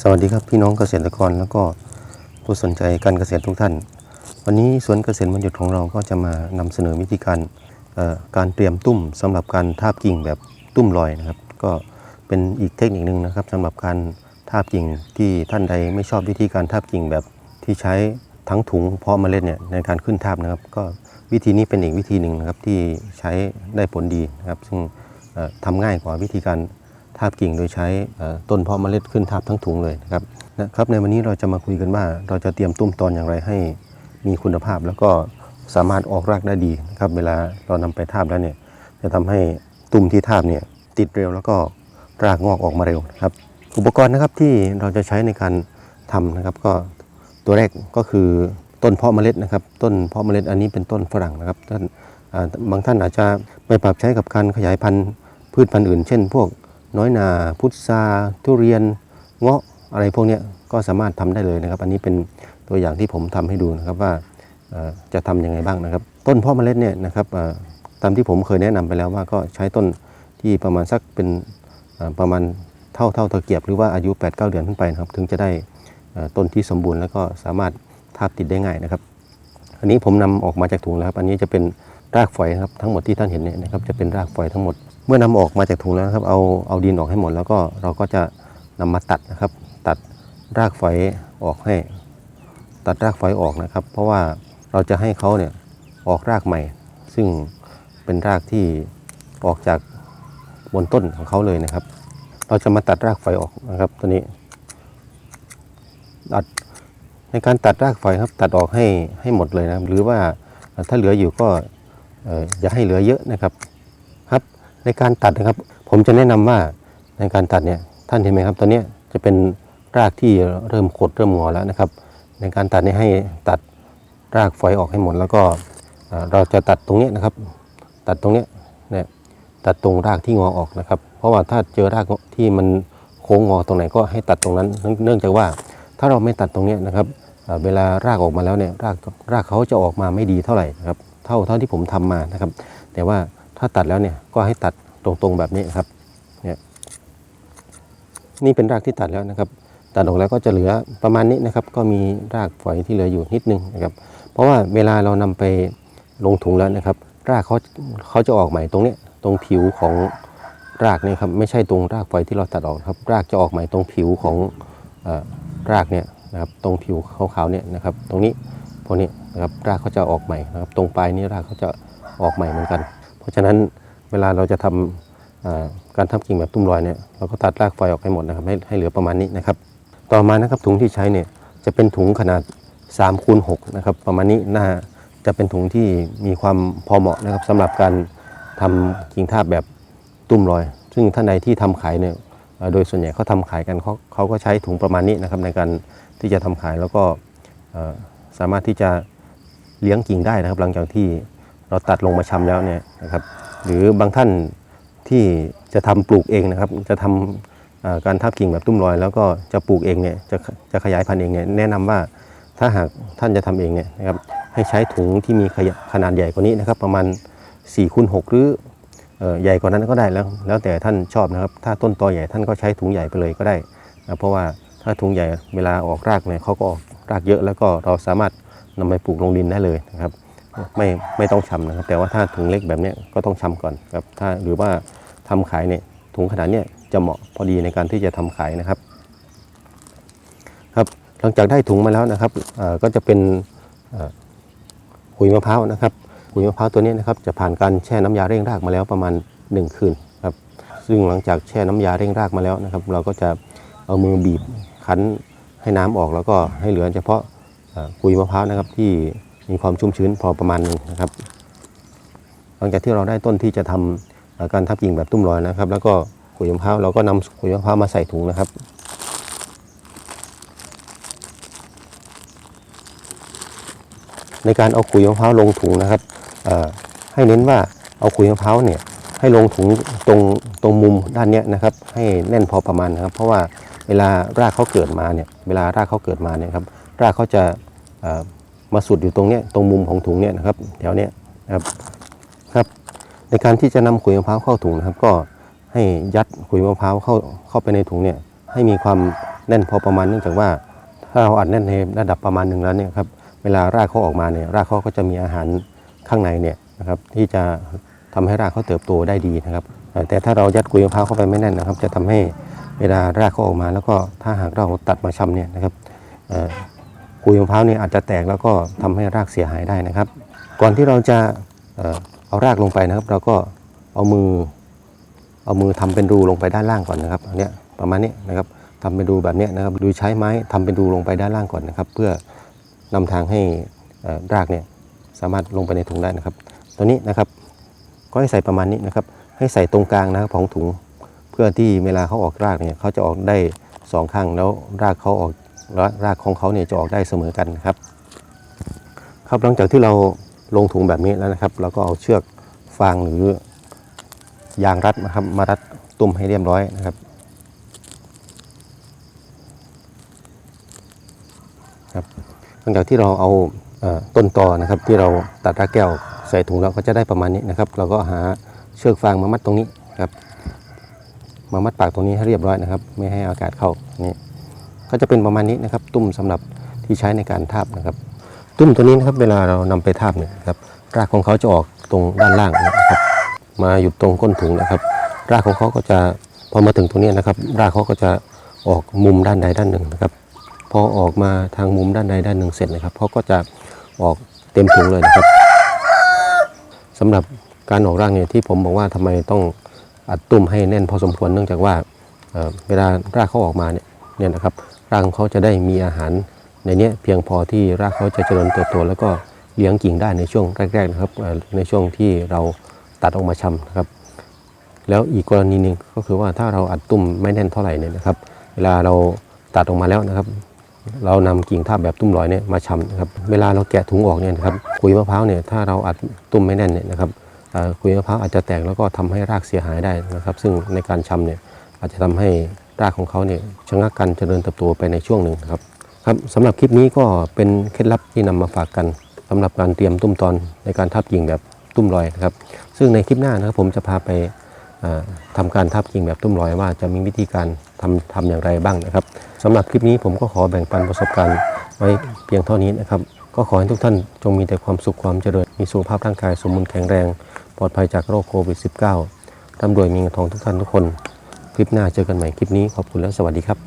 สวัสดีครับพี่น้องเกษตรกรแล้วก็ผู้สนใจการเกษตรทุกท่าน วันนี้สวนเกษตรมันหยุดของเราก็จะมานำเสนอวิธีการการเตรียมตุ้มสำหรับการทาบกิ่งแบบตุ้มลอยนะครับ ก็เป็นอีกเทคนิคนึงนะครับสำหรับการทาบกิ่งที่ท่านใดไม่ชอบวิธีการทาบกิ่งแบบที่ใช้ทั้งถุงเพาะเมล็ดเนี่ยในการขึ้นทาบนะครับ ก็วิธีนี้เป็นอีกวิธีหนึ่งนะครับที่ใช้ได้ผลดีนะครับ ซึ่งเอ่อทำง่ายกว่าวิธีการ ทาบกิ่งโดยใช้ต้นเพาะเมล็ดขึ้นทาบทั้งถุงเลยนะครับนะครับในวันนี้เราจะมาคุยกันว่า เราจะเตรียมตุ้มตอนอย่างไรให้มีคุณภาพ แล้วก็สามารถออกรากได้ดีนะครับเวลาเรานำไปทาบแล้วเนี่ยจะทำให้ตุ้มที่ทาบเนี่ยติดเร็วแล้วก็รากงอกออกมาเร็วนะครับ อุปกรณ์นะครับที่เราจะใช้ในการทำนะครับ ก็ตัวแรกก็คือต้นเพาะเมล็ดนะครับ ต้นเพาะเมล็ดอันนี้เป็นต้นฝรั่งนะครับท่านบางท่านอาจจะไม่ปรับใช้กับการขยายพันธุ์พืชพันธุ์อื่น เช่น พวก น้อยนาพุทราทุเรียนเงาะอะไรพวกนี้ก็สามารถทำได้เลยนะครับ อันนี้เป็นตัวอย่างที่ผมทำให้ดูนะครับว่าจะทำยังไงบ้างนะครับ ต้นเพาะเมล็ดเนี่ยนะครับตามที่ผมเคยแนะนำไปแล้วว่าก็ใช้ต้นที่ประมาณสักเป็นประมาณเท่าเท่าตะเกียบหรือว่าอายุ 8-9 เดือนขึ้นไปนะครับ ถึงจะได้ต้นที่สมบูรณ์แล้วก็สามารถทาบติดได้ง่ายนะครับ อันนี้ผมนำออกมาจากถุงแล้วครับ อันนี้จะเป็นรากฝอยครับทั้งหมดที่ท่านเห็นเนี่ยนะครับจะเป็นรากฝอยทั้งหมด เมื่อนำออกมาจากถุงแล้วครับเอาเอาดินออกให้หมด แล้วก็เราก็จะนำมาตัดนะครับ ตัดรากฝอยออกให้ ตัดรากฝอยออกนะครับ เพราะว่าเราจะให้เขาเนี่ยออกรากใหม่ ซึ่งเป็นรากที่ออกจากบนต้นของเขาเลยนะครับ เราจะมาตัดรากฝอยออกนะครับตัวนี้ตัดในการตัดรากฝอยครับ ตัดออกให้ให้หมดเลยนะหรือว่าถ้าเหลืออยู่ก็อย่าให้เหลือเยอะนะครับ ในการตัดนะครับ ผมจะแนะนำว่าในการตัดเนี่ยท่านเห็นไหมครับตอนนี้จะเป็นรากที่เริ่มขดเริ่มงอแล้วนะครับ ในการตัดเนี่ยให้ตัดรากฝอยออกให้หมด แล้วก็เราจะตัดตรงนี้นะครับ ตัดตรงนี้เนี่ยตัดตรงรากที่งอออกนะครับ เพราะว่าถ้าเจอรากที่มันโค้งงอตรงไหนก็ให้ตัดตรงนั้น เนื่องจากว่าถ้าเราไม่ตัดตรงนี้นะครับเอ่อเวลารากออกมาแล้วเนี่ยรากรากเขาจะออกมาไม่ดีเท่าไหร่นะครับ เท่าเท่าที่ผมทำมานะครับ แต่ว่า ถ้าตัดแล้วเนี่ยก็ให้ตัดตรงๆแบบนี้ครับเนี่ยนี่เป็นรากที่ตัดแล้วนะครับ ตัดออกแล้วก็จะเหลือประมาณนี้นะครับ ก็มีรากฝอยที่เหลืออยู่นิดนึงนะครับ เพราะว่าเวลาเรานำไปลงถุงแล้วนะครับ รากเขาเขาจะออกใหม่ตรงนี้ตรงผิวของรากเนี่ยครับไม่ใช่ตรงรากฝอยที่เราตัดออกครับ รากจะออกใหม่ตรงผิวของอรากเนี่ยนะครับตรงผิวขาวๆเนี่ยนะครับ ตรงนี้พวกนี้นะครับรากเขาจะออกใหม่นะครับ ตรงปลายนี้รากเขาจะออกใหม่เหมือนกัน ราะฉะนั้นเวลาเราจะทำเอ่อการทำกิ่งแบบตุ้มลอยเนี่ยเราก็ตัดรากไฟออกให้หมดนะครับให้ให้เหลือประมาณนี้นะครับ ต่อมานะครับถุงที่ใช้เนี่ยจะเป็นถุงขนาด3คูณ6นะครับประมาณนี้น่าจะเป็นถุงที่มีความพอเหมาะนะครับสำหรับการทำกิ่งทาบแบบตุ้มลอย ซึ่งท่านใดที่ทำขายเนี่ยโดยส่วนใหญ่เขาทำขายกันเขาเขาก็ใช้ถุงประมาณนี้นะครับในการที่จะทำขายแล้วก็สามารถที่จะเลี้ยงกิ่งได้นะครับหลังจากที่ เราตัดลงมาชำแล้วเนี่ยนะครับ หรือบางท่านที่จะทำปลูกเองนะครับ จะทำเอ่อการทับกิ่งแบบตุ้มลอย แล้วก็จะปลูกเองเนี่ยจะจะขยายพันธุ์เองเนี่ยแนะนำว่าถ้าหากท่านจะทำเองเนี่ยนะครับให้ใช้ถุงที่มีขยะขนาดใหญ่กว่านี้นะครับ ประมาณ4คูณ6หรือออใหญ่กว่านั้นก็ได้แล้ว แล้วแต่ท่านชอบนะครับ ถ้าต้นตอใหญ่ท่านก็ใช้ถุงใหญ่ไปเลยก็ได้นะเพราะว่าถ้าถุงใหญ่เวลาออกรากเนี่ยเขาก็ออกรากเยอะแล้วก็เราสามารถนำไปปลูกลงดินได้เลยนะครับ ไม่ไม่ต้องชำนะครับ แต่ว่าถ้าถุงเล็กแบบนี้ก็ต้องชำก่อนครับถ้าหรือว่าทำขายเนี่ยถุงขนาดเนี้ยจะเหมาะพอดีในการที่จะทำขายนะครับ ครับหลังจากได้ถุงมาแล้วนะครับก็จะเป็นขุยมะพร้าวนะครับขุยมะพร้าวตัวนี้นะครับจะผ่านการแช่น้ำยาเร่งรากมาแล้วประมาณ 1 คืนครับซึ่งหลังจากแช่น้ำยาเร่งรากมาแล้วนะครับ เราก็จะเอามือบีบคั้นให้น้ำออกแล้วก็ให้เหลือเฉพาะขุยมะพร้าวนะครับที่ มีความชุ่มชื้นพอประมาณหนึ่งนะครับ หลังจากที่เราได้ต้นที่จะทำเอ่อการทับกิ่งแบบตุ้มลอยนะครับ แล้วก็ขุยมะพร้าวเราก็นำขุยมะพร้าวมาใส่ถุงนะครับในการเอาขุยมะพร้าวลงถุงนะครับให้เน้นว่าเอาขุยมะพร้าวเนี่ยให้ลงถุงตรงตรงมุมด้านนี้นะครับ ให้แน่นพอประมาณนะครับ เพราะว่าเวลารากเขาเกิดมาเนี่ยเวลารากเขาเกิดมาเนี่ยครับรากเขาจะ มาสุดอยู่ตรงเนี้ยตรงมุมของถุงเนี่ยนะครับ แถวเนี้ยนะครับครับ ในการที่จะนำขุยมะพร้าวเข้าถุงนะครับ ก็ให้ยัดขุยมะพร้าวเข้าเข้าไปในถุงเนี่ยให้มีความแน่นพอประมาณเนื่องจากว่า ถ้าเราอัดแน่นในระดับประมาณหนึ่งแล้วเนี่ยครับเวลารากเขาออกมาเนี่ยรากเขาก็จะมีอาหารข้างในเนี่ยนะครับที่จะทำให้รากเขาเติบโตได้ดีนะครับ แต่ถ้าเรายัดกุยมะพร้าวเข้าไปไม่แน่นนะครับ จะทำให้เวลารากเขาออกมา แล้วก็ถ้าหากเราตัดมาชำเนี่ยนะครับ เอ่อกุยมะพร้าวนี่อาจจะแตกแล้วก็ทำให้รากเสียหายได้นะครับ ก่อนที่เราจะเอารากลงไปนะครับ เราก็เอามือเอามือทำเป็นรูลงไปด้านล่างก่อนนะครับอันนี้ประมาณนี้นะครับทำเป็นรูแบบนี้นะครับดูใช้ไม้ทำเป็นรูลงไปด้านล่างก่อนนะครับ เพื่อนำทางให้รากเนี่ยสามารถลงไปในถุงได้นะครับ ตัวนี้นะครับก็ให้ใส่ประมาณนี้นะครับ ให้ใส่ตรงกลางนะครับของถุง เพื่อที่เวลาเขาออกรากเนี่ยเขาจะออกได้สองข้างแล้วรากเขาออก แล้วรากของเขาเนี่ยจะออกได้เสมอกันนะครับ ครับหลังจากที่เราลงถุงแบบนี้แล้วนะครับ เราก็เอาเชือกฟางหรือยางรัดนะครับมารัดตุ่มให้เรียบร้อยนะครับครับหลังจากที่เราเอาต้นตอนะครับที่เราตัดรากแก้วใส่ถุงแล้วก็จะได้ประมาณนี้นะครับ เราก็หาเชือกฟางมามัดตรงนี้ครับ มามัดปากตรงนี้ให้เรียบร้อยนะครับ ไม่ให้อากาศเข้า ก็จะเป็นประมาณนี้นะครับ ตุ้มสำหรับที่ใช้ในการทาบนะครับ ตุ้มตัวนี้นะครับเวลาเรานำไปทาบเนี่ยครับรากของเขาจะออกตรงด้านล่างนะครับ มาอยู่ตรงก้นถุงนะครับ รากของเขาก็จะพอมาถึงตรงนี้นะครับ รากเขาก็จะออกมุมด้านใดด้านหนึ่งนะครับ พอออกมาทางมุมด้านใดด้านหนึ่งเสร็จนะครับเขาก็จะออกเต็มถุงเลยนะครับสำหรับการออกรากเนี่ยที่ผมบอกว่าทำไมต้องอัดตุ้มให้แน่นพอสมควรเนื่องจากว่าเเวลารากเขาออกมาเนี่ยเนี่ยนะครับ รากของเขาจะได้มีอาหารในนี้เพียงพอที่รากเขาจะเจริญเติบโตแล้วก็เลี้ยงกิ่งได้ในช่วงแรกๆนะครับในช่วงที่เราตัดออกมาชำนะครับ แล้วอีกกรณีหนึ่งก็คือว่าถ้าเราอัดตุ้มไม่แน่นเท่าไหร่เนี่ยนะครับ เวลาเราตัดออกมาแล้วนะครับ เรานำกิ่งทาบแบบตุ้มลอยเนี่ยมาชำนะครับ เวลาเราแกะถุงออกเนี่ยนะครับคุยมะพร้าวเนี่ยถ้าเราอัดตุ้มไม่แน่นเนี่ยนะครับเอ่อคุยมะพร้าวอาจจะแตกแล้วก็ทำให้รากเสียหายได้นะครับ ซึ่งในการชำเนี่ยอาจจะทำให้ รากของเขาเนี่ยชะงักการเจริญเติบโตไปในช่วงหนึ่งครับครับสำหรับคลิปนี้ก็เป็นเคล็ดลับที่นำมาฝากกันสำหรับการเตรียมตุ้มตอนในการทับกิ่งแบบตุ้มลอยนะครับ ซึ่งในคลิปหน้านะครับผมจะพาไปเอ่อทำการทับกิ่งแบบตุ้มลอยว่าจะมีวิธีการทำทำอย่างไรบ้างนะครับสำหรับคลิปนี้ผมก็ขอแบ่งปันประสบการณ์ไว้เพียงเท่านี้นะครับ ก็ขอให้ทุกท่านจงมีแต่ความสุขความเจริญมีสุขภาพร่างกายสมบูรณ์แข็งแรง ปลอดภัยจากโรคโควิด -19 ร่ำรวยมีเงินทองทุกท่านทุกคน คลิปหน้าเจอกันใหม่คลิปนี้ขอบคุณและสวัสดีครับ